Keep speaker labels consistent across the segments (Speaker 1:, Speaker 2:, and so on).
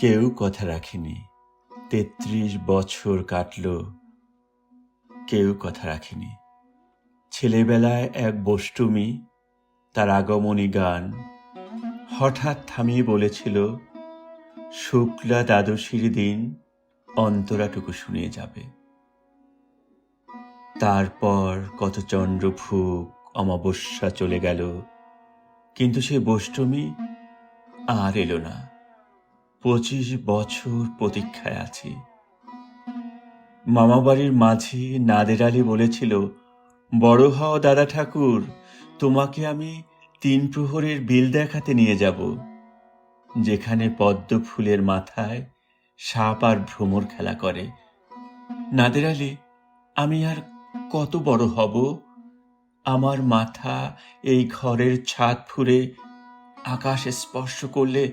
Speaker 1: কেউ কথা রাখেনি। তেত্রিশ বছর কাটল, কেউ কথা রাখেনি। ছেলেবেলায় এক বষ্টমী, তার আগমনী গান। হঠাৎ থামিয়ে বলেছিল, শুক্লা দ্বাদশীর দিন অন্তরাটুকু শুনিয়ে যাবে। তারপর কত চন্দ্রফুক অমাবস্যা চলে গেল, কিন্তু সে বষ্টমী আর এলো না। পঁচিশ বছর প্রতীক্ষায় আছি। মামাবাড়ির মাঝি নাদের আলী বলেছিল, বড় হও দাদা ঠাকুর, তোমাকে আমি তিন প্রহরের বিল দেখাতে নিয়ে যাব, যেখানে পদ্ম ফুলের মাথায় সাপ আর ভ্রমর খেলা করে। নাদের আলী, আমি আর কত বড় হব? আমার মাথা এই ঘরের ছাদ ফুরে আকাশ স্পর্শ করলে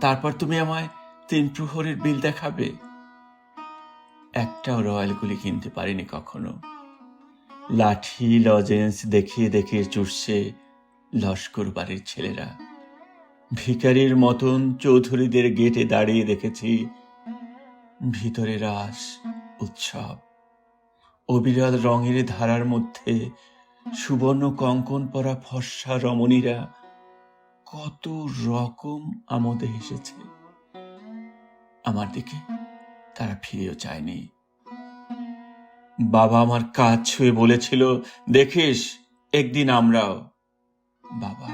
Speaker 1: তারপর তুমি আমায় তিন প্রহরের বিল দেখাবে। একটাও রয়্যালগুলি কিনতে পারিনি কখনো। লাঠি, লজেন্স দেখিয়ে দেখিয়ে চুষছে লস্কর বাড়ির ছেলেরা। ভিকারির মতন চৌধুরীদের গেটে দাঁড়িয়ে দেখেছি ভিতরে রাস উৎসব। অবিরাল রঙের ধারার মধ্যে সুবর্ণ কঙ্কন পরা ফর্সা রমণীরা কত রকম আমোদে এসেছে আমার দিকে তারা ফিরেও চায়নি। বাবা আমার কাজ ছুঁয়ে বলেছিল, দেখিস, একদিন আমরাও। বাবা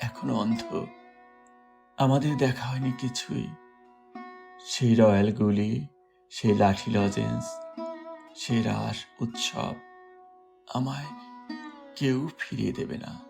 Speaker 1: এখনও অন্ধ। আমাদের দেখা হয়নি কিছুই। সেই রয়্যালগুলি সেই লাঠি লজেন্স, সেই রাস উৎসব, আমায় কেউ ফিরিয়ে দেবে না।